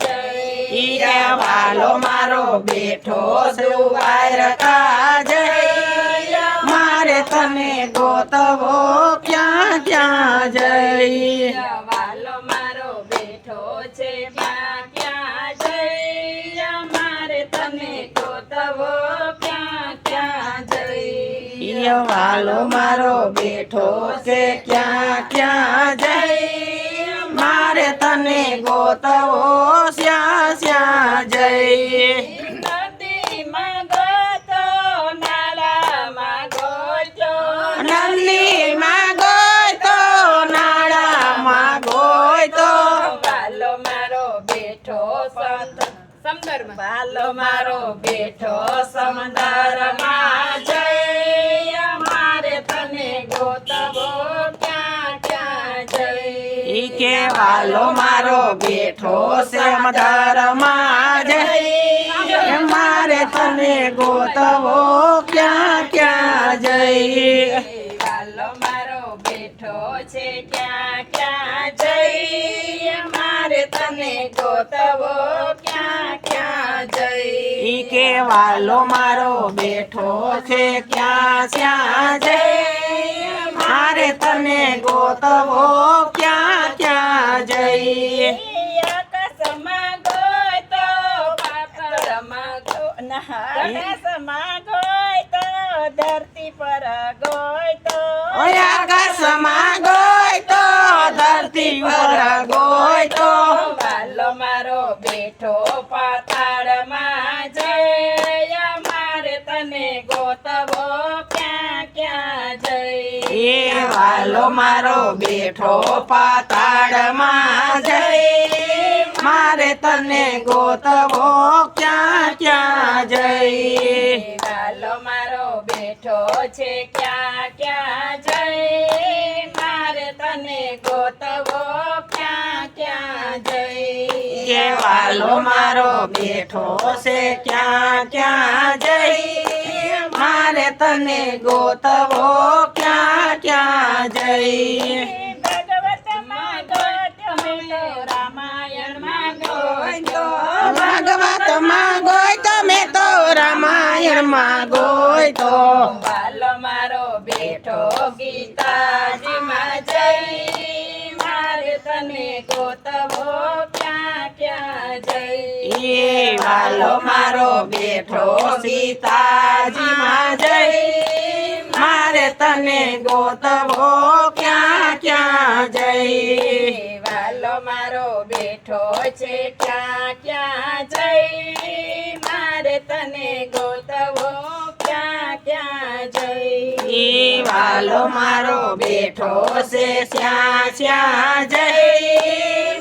જઈ વાલો મારો બેઠો સુવાર જય. મારે તને ગોતવો ક્યાં ક્યાં જઈ? વાલો મારો બેઠો છે ક્યાં ક્યાં જઈ? મારે તને ગોતવો ક્યાં ક્યાં જઈ? વાલો મારો બેઠો છે ક્યાં ક્યાં જઈ? તને ગોતવો શ્યા શ્યા ગોય તો વાલો મારો બેઠો સમંદરમાં વાલો કે વાલો મારો બેઠો છે મધારમાં જઈ મારે તને ગોતવો ક્યાં ક્યાં જઈ? વાલો મારો બેઠો છે ક્યાં ક્યાં જઈ? મારે તને ગોતવો ક્યાં ક્યાં જઈ? કે વાલો મારો બેઠો છે ક્યાં ક્યાં જઈ? મારે તને ગોતવો આકાશમાં ગોય તો ધરતી પર ગોય તો આકાશમાં ગોય તો ધરતી પર ગોય તો વાલો મારો બેઠો પાતાળમાં જય. મારે તને ગોતવો ક્યાં ક્યાં જય એ વાલો મારો બેઠો પાતાળમાં જઈ. મારે તને ગોતવો છે, ક્યાં ક્યાં જય? મારે તને ગોતવો, ક્યાં ક્યાં જય? કે વાલો મારો બેઠો છે, ક્યાં ક્યાં જય? મારે તને ગોતવો, ક્યાં ક્યાં જઈ રામાયણમાં ગોય તો. વાલો મારો બેઠો ગીતાજીમાં જઈ. મારે તને ગોતવો ક્યાં ક્યાં જઈ. એ વાલો મારો બેઠો સીતાજીમાં જઈ. મારે તને ગોતવો ક્યાં ક્યાં જઈ. વાલો મારો બેઠો છે ક્યાં ક્યાં જઈ. મારે તને ગોતવો વાલો મારો બેઠો છે શ્યા શ્યા જય.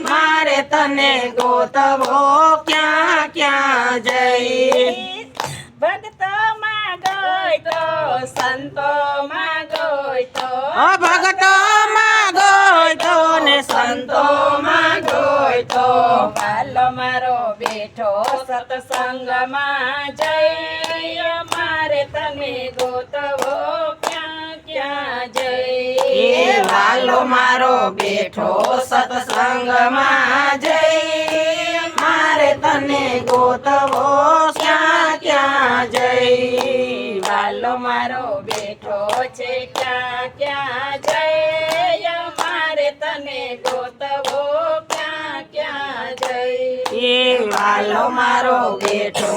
મારે તને ગોતવો ક્યાં ક્યાં જઈ ભક્તોમાં ગોય તો સંતોમાં ગોય તો. ભક્તો ભગતો માં ગોય તો ને સંતો માં ગોય તો. વાલો મારો બેઠો સત્સંગમાં જય. વાલો મારો બેઠો સત્સંગમાં જઈ મારે તને ગોતવો ક્યાં ક્યાં જઈ વાલો મારો બેઠો છે ક્યાં ક્યાં જય. મારે તને ગોતવો ક્યાં ક્યાં જઈ વાલો મારો બેઠો